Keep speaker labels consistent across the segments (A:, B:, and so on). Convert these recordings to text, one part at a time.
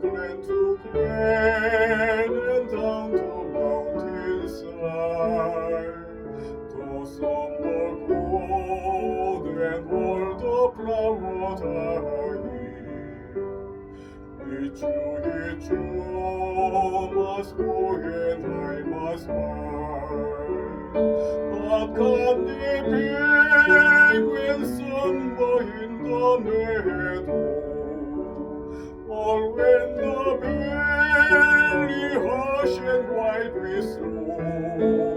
A: clan to clan and down the mountainside. To some the gold all the proud are ye. Each you, each you must go and I must find. But come the big will soon go in the night. my blessed Lord.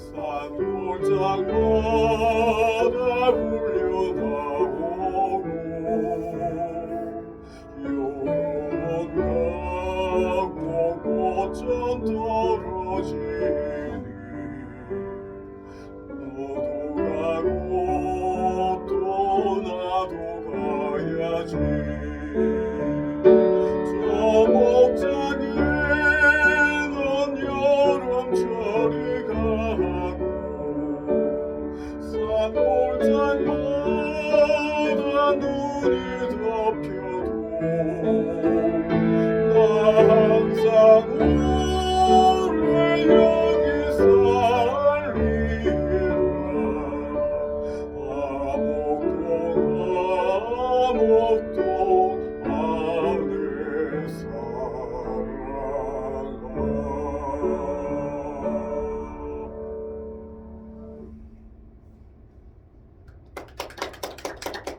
A: 산골장마다 울려나오고 영원하고 꽃은 떨어지니 너도 가고 또 나도 가야지. 세상 모두 눈이 덮여도 나 항상 오래 여기 살리라 아무것도.